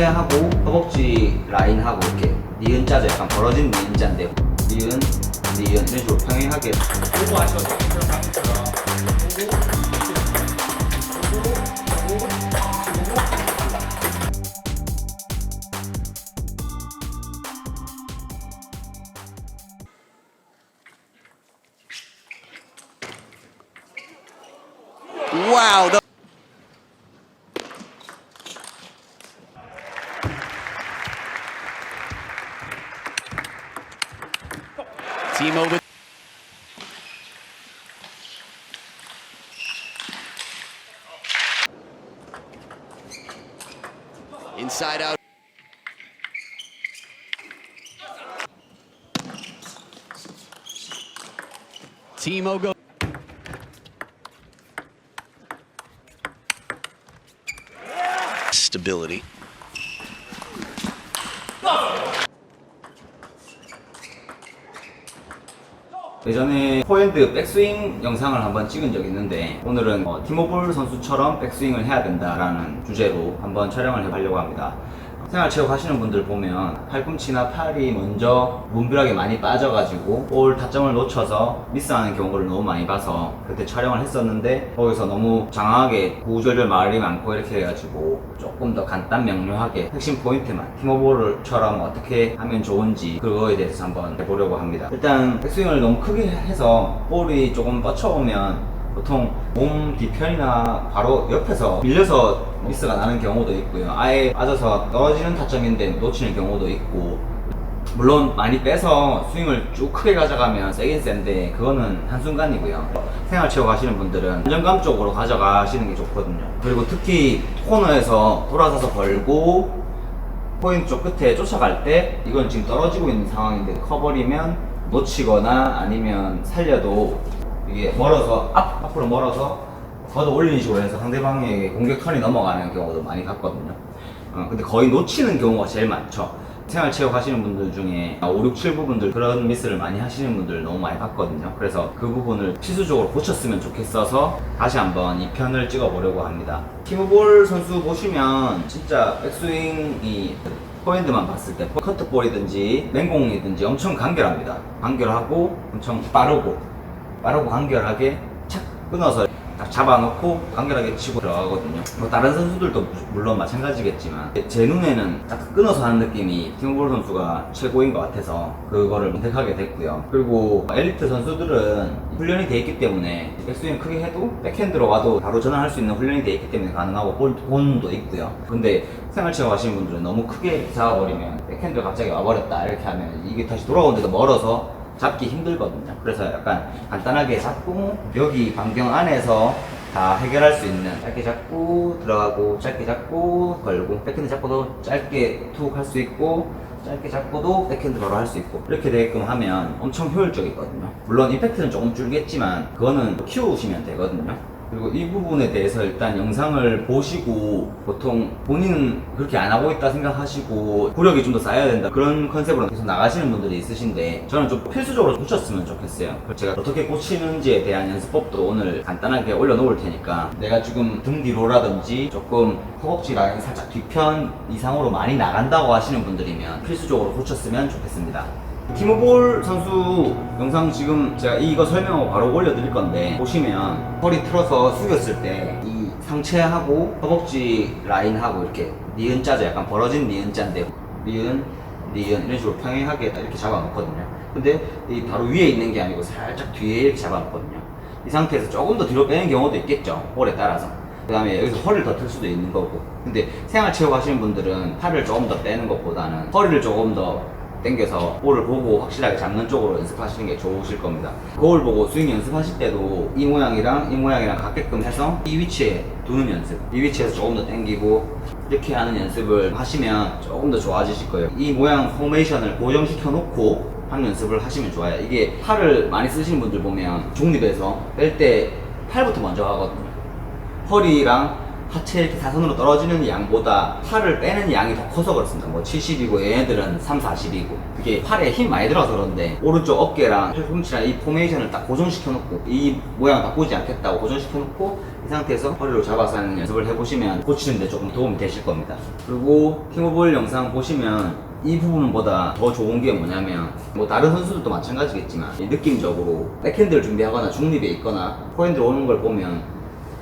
상체하고 허벅지 라인하고 이렇게 니은자죠. 약간 벌어진 니은자인데 니은, 니은 이런 식으로 평행하게 괜찮습니다. 보고, 보고, 보고, 보고. Wow. The- Timo with inside out. Timo go. Stability. 예전에 포핸드 백스윙 영상을 한번 찍은 적이 있는데 오늘은 어, 티모볼 선수처럼 백스윙을 해야 된다라는 주제로 한번 촬영을 해보려고 합니다. 생활 체육 하시는 분들 보면 팔꿈치나 팔이 먼저 문비락에 많이 빠져가지고 볼 타점을 놓쳐서 미스하는 경우를 너무 많이 봐서 그때 촬영을 했었는데 거기서 너무 장황하게 구절절 말이 많고 이렇게 해가지고 조금 더 간단 명료하게 핵심 포인트만 티모볼처럼 어떻게 하면 좋은지 그거에 대해서 한번 해보려고 합니다. 일단 백스윙을 너무 크게 해서 볼이 조금 뻗쳐오면 보통 몸 뒤편이나 바로 옆에서 밀려서 미스가 나는 경우도 있고요. 아예 빠져서 떨어지는 타점인데 놓치는 경우도 있고 물론 많이 빼서 스윙을 쭉 크게 가져가면 세긴 센데 그거는 한순간이고요. 생활체육 하시는 분들은 안정감 쪽으로 가져가시는 게 좋거든요. 그리고 특히 코너에서 돌아서서 벌고 포인트 쪽 끝에 쫓아갈 때 이건 지금 떨어지고 있는 상황인데 커버리면 놓치거나 아니면 살려도 이게 멀어서 앞, 앞으로 멀어서 걷어 올리는 식으로 해서 상대방에게 공격 턴이 넘어가는 경우도 많이 봤거든요. 어, 근데 거의 놓치는 경우가 제일 많죠. 생활체육 하시는 분들 중에 5, 6, 7 부분들 그런 미스를 많이 하시는 분들 너무 많이 봤거든요. 그래서 그 부분을 필수적으로 고쳤으면 좋겠어서 다시 한번 이 편을 찍어보려고 합니다. 티무볼 선수 보시면 진짜 백스윙이 포핸드만 봤을 때 커트볼이든지 맹공이든지 엄청 간결합니다. 간결하고 엄청 빠르고 빠르고 간결하게 착 끊어서 딱 잡아놓고 간결하게 치고 들어가거든요. 뭐 다른 선수들도 물론 마찬가지겠지만 제 눈에는 딱 끊어서 하는 느낌이 팀볼 선수가 최고인 것 같아서 그거를 선택하게 됐고요. 그리고 엘리트 선수들은 훈련이 돼 있기 때문에 백스윙 크게 해도 백핸드로 와도 바로 전환할 수 있는 훈련이 돼 있기 때문에 가능하고 볼 본도 있고요. 근데 생활체육 하시는 분들은 너무 크게 잡아버리면 백핸드가 갑자기 와버렸다 이렇게 하면 이게 다시 돌아오는데도 멀어서 잡기 힘들거든요. 그래서 약간 간단하게 잡고 여기 반경 안에서 다 해결할 수 있는 짧게 잡고 들어가고 짧게 잡고 걸고 백핸드 잡고도 짧게 툭 할 수 있고 짧게 잡고도 백핸드 바로 할 수 있고 이렇게 되게끔 하면 엄청 효율적이거든요. 물론 임팩트는 조금 줄겠지만 그거는 키우시면 되거든요. 그리고 이 부분에 대해서 일단 영상을 보시고 보통 본인은 그렇게 안 하고 있다 생각하시고 구력이 좀 더 쌓여야 된다 그런 컨셉으로 계속 나가시는 분들이 있으신데 저는 좀 필수적으로 고쳤으면 좋겠어요. 제가 어떻게 고치는지에 대한 연습법도 오늘 간단하게 올려놓을 테니까 내가 지금 등 뒤로라든지 조금 허벅지 라인 살짝 뒤편 이상으로 많이 나간다고 하시는 분들이면 필수적으로 고쳤으면 좋겠습니다 티모볼 선수 영상 지금 제가 이거 설명하고 바로 올려드릴 건데 보시면 허리 틀어서 숙였을 때 이 상체하고 허벅지 라인하고 이렇게 니은자죠 약간 벌어진 니은자인데 니은 니은 이런 식으로 평행하게 이렇게 잡아놓거든요. 근데 이 바로 위에 있는 게 아니고 살짝 뒤에 이렇게 잡아놓거든요. 이 상태에서 조금 더 뒤로 빼는 경우도 있겠죠 볼에 따라서. 그 다음에 여기서 허리를 더 틀 수도 있는 거고. 근데 생활체육 하시는 분들은 팔을 조금 더 빼는 것보다는 허리를 조금 더 당겨서 볼을 보고 확실하게 잡는 쪽으로 연습하시는 게 좋으실 겁니다. 거울 보고 스윙 연습하실 때도 이 모양이랑 이 모양이랑 같게끔 해서 이 위치에 두는 연습. 이 위치에서 조금 더 당기고 이렇게 하는 연습을 하시면 조금 더 좋아지실 거예요. 이 모양 포메이션을 고정시켜 놓고 하는 연습을 하시면 좋아요. 이게 팔을 많이 쓰시는 분들 보면 중립에서 뺄 때 팔부터 먼저 하거든요. 허리랑 하체 이렇게 사선으로 떨어지는 양보다 팔을 빼는 양이 더 커서 그렇습니다. 뭐 70이고 얘네들은 3, 40이고 그게 팔에 힘 많이 들어서 그런데 오른쪽 어깨랑 팔꿈치랑 이 포메이션을 딱 고정시켜 놓고 이 모양 바꾸지 않겠다고 고정시켜 놓고 이 상태에서 허리로 잡아서 하는 연습을 해보시면 고치는데 조금 도움이 되실 겁니다. 그리고 팀오볼 영상 보시면 이 부분보다 더 좋은 게 뭐냐면 뭐 다른 선수들도 마찬가지겠지만 이 느낌적으로 백핸드를 준비하거나 중립에 있거나 포핸드 오는 걸 보면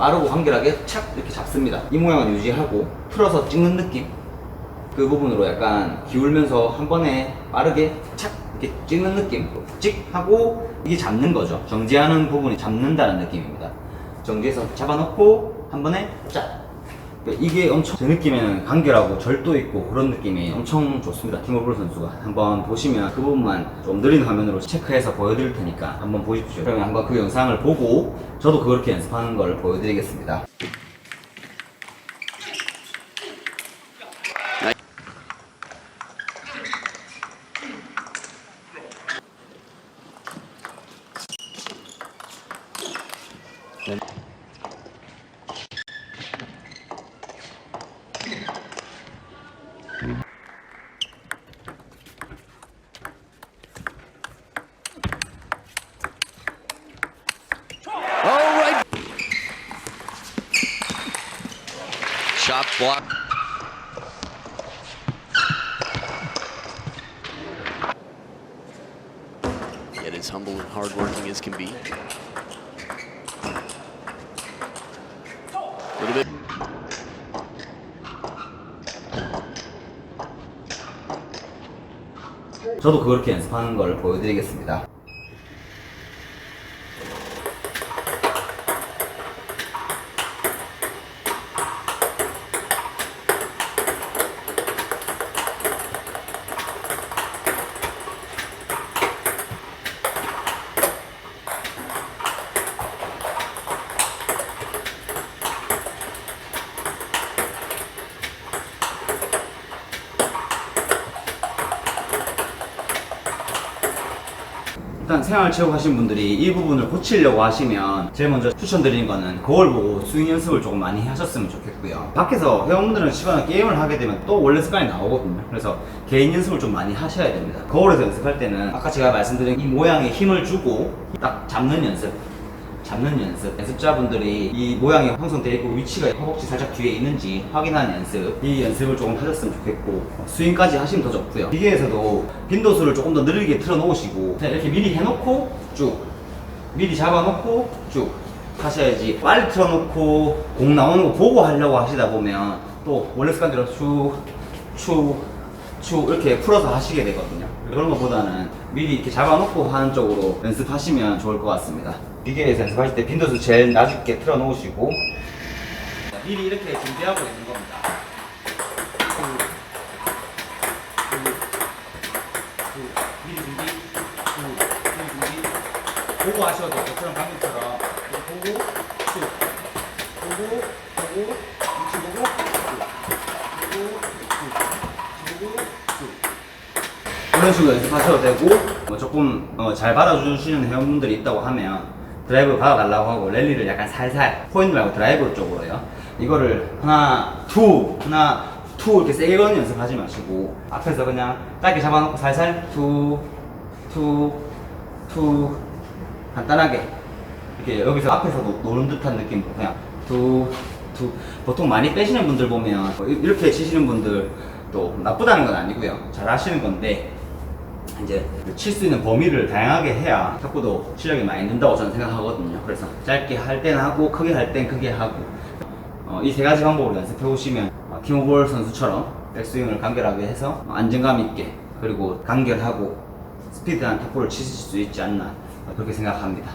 빠르고 간결하게 착 이렇게 잡습니다. 이 모양을 유지하고 풀어서 찍는 느낌 그 부분으로 약간 기울면서 한 번에 빠르게 착 이렇게 찍는 느낌 찍 하고 이게 잡는 거죠. 정지하는 부분이 잡는다는 느낌입니다. 정지해서 잡아놓고 한 번에 짝 그러니까 이게 엄청 제 느낌에는 간결하고 절도 있고 그런 느낌이 엄청 좋습니다. 팀오블 선수가 한번 보시면 그 부분만 좀 느린 화면으로 체크해서 보여드릴 테니까 한번 보십시오. 그러면 한번 그 영상을 보고 저도 그렇게 연습하는 걸 보여드리겠습니다. Shot block. Yet as humble and hardworking as can be. A little bit. 저도 그렇게 연습하는 걸 보여드리겠습니다. 일단 생활 체육 하신 분들이 이 부분을 고치려고 하시면 제일 먼저 추천드리는 거는 거울 보고 스윙 연습을 조금 많이 하셨으면 좋겠고요. 밖에서 회원분들은 시간에 게임을 하게 되면 또 원래 습관이 나오거든요. 그래서 개인 연습을 좀 많이 하셔야 됩니다. 거울에서 연습할 때는 아까 제가 말씀드린 이 모양에 힘을 주고 딱 잡는 연습. 잡는 연습. 연습자분들이 이 모양이 형성되어 있고 위치가 허벅지 살짝 뒤에 있는지 확인하는 연습. 이 연습을 조금 하셨으면 좋겠고 스윙까지 하시면 더 좋고요. 기계에서도 빈도수를 조금 더 느리게 틀어 놓으시고 이렇게 미리 해놓고 쭉 미리 잡아놓고 쭉 하셔야지 빨리 틀어놓고 공 나오는 거 보고 하려고 하시다 보면 또 원래 습관대로 쭉쭉쭉 이렇게 풀어서 하시게 되거든요. 그런 것보다는 미리 이렇게 잡아놓고 하는 쪽으로 연습하시면 좋을 것 같습니다. 기계에서 연습하실 때 빈도수 제일 낮게 틀어 놓으시고 미리 이렇게 준비하고 있는 겁니다. 미리 준비, 미리 준비. 보고 하셔도. 저처럼 방금처럼 보고 쭉 보고 보고 위치 보고 쭉 보고 쭉 보고 쭉 이런 식으로 연습하셔도 되고 뭐 조금 어, 잘 받아주시는 회원분들이 있다고 하면 드라이브 받아달라고 하고 랠리를 약간 살살 포인트 말고 드라이브 쪽으로요. 이거를 하나 투 하나 투 이렇게 세게 거는 연습하지 마시고 앞에서 그냥 짧게 잡아놓고 살살 투투투 간단하게 이렇게 여기서 앞에서 노- 노는 듯한 느낌으로 그냥 두, 두 보통 많이 빼시는 분들 보면 뭐 이- 이렇게 치시는 분들 또 나쁘다는 건 아니고요. 잘 하시는 건데 이제 칠 수 있는 범위를 다양하게 해야 탁구도 실력이 많이 는다고 저는 생각하거든요 그래서 짧게 할 땐 하고 크게 할 땐 크게 하고 어, 이 세 가지 방법을 연습해 오시면 어, 팀오볼 선수처럼 백스윙을 간결하게 해서 어, 안정감 있게 그리고 간결하고 스피드한 탁구를 치실 수 있지 않나 어, 그렇게 생각합니다.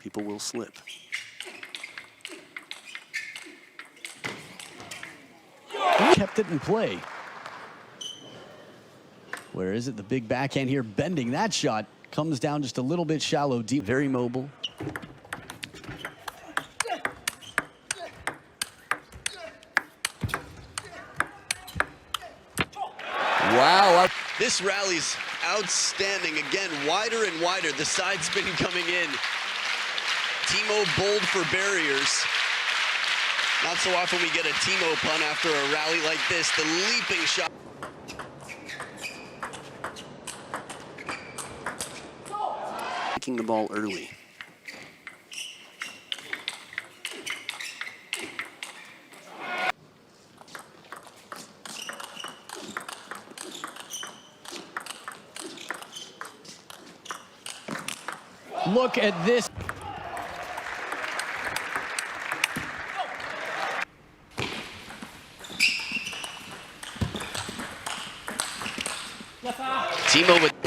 People will slip. Kept it in play. Where is it? The big backhand here bending that shot comes down just a little bit shallow deep. Very mobile. Wow. This rally's outstanding. Again, wider and wider. The side spin coming in. Timo bold for barriers. Not so often we get a Timo pun after a rally like this. The leaping shot. Taking the ball early. Look at this. Timo with